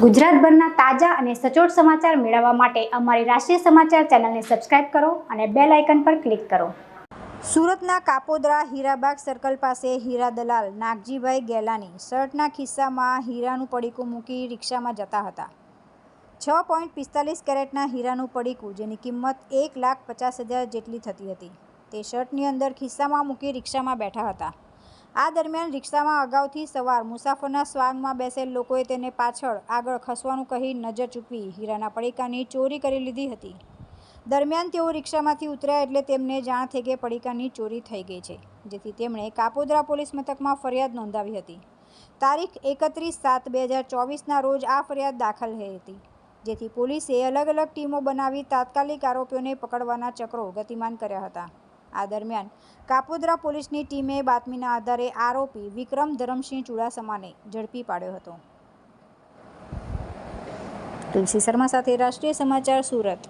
ગુજરાતભરના તાજા અને સચોટ સમાચાર મેળવવા માટે અમારી રાષ્ટ્રીય સમાચાર ચેનલને સબસ્ક્રાઇબ કરો અને બેલ આઇકન પર ક્લિક કરો. સુરતના કાપોદરા હીરાબાગ સર્કલ પાસે હીરા દલાલ નાગજીભાઈ ગેલાની શર્ટના ખિસ્સામાં હીરાનું પડીકું મૂકી રિક્ષામાં જતા હતા. છ પોઈન્ટ પિસ્તાલીસ કેરેટના હીરાનું પડીકું, જેની કિંમત એક લાખ પચાસ હજાર જેટલી થતી હતી, તે શર્ટની અંદર ખિસ્સામાં મૂકી રિક્ષામાં બેઠા હતા. આ દરમિયાન રિક્ષામાં અગાઉથી સવાર મુસાફરના સ્વાંગમાં બેસેલ લોકોએ તેને પાછળ આગળ ખસવાનું કહી નજર ચૂકવી હીરાના પડીકાની ચોરી કરી લીધી હતી. દરમિયાન તેઓ રિક્ષામાંથી ઉતર્યા એટલે તેમને જાણ થઈ કે પડીકાની ચોરી થઈ ગઈ છે, જેથી તેમણે કાપોદ્રા પોલીસ મથકમાં ફરિયાદ નોંધાવી હતી. તારીખ એકત્રીસ સાત બે હજાર ચોવીસના રોજ આ ફરિયાદ દાખલ થઈ હતી, જેથી પોલીસે અલગ અલગ ટીમો બનાવી તાત્કાલિક આરોપીઓને પકડવાના ચક્રો ગતિમાન કર્યા હતા. આ દરમિયાન કાપોદરા પોલીસની ટીમે બાતમીના આધારે આરોપી વિક્રમ ધરમસિંહ ચુડાસમાને ઝડપી પાડ્યો હતો. તુલસી શર્મા સાથે રાષ્ટ્રીય સમાચાર સુરત.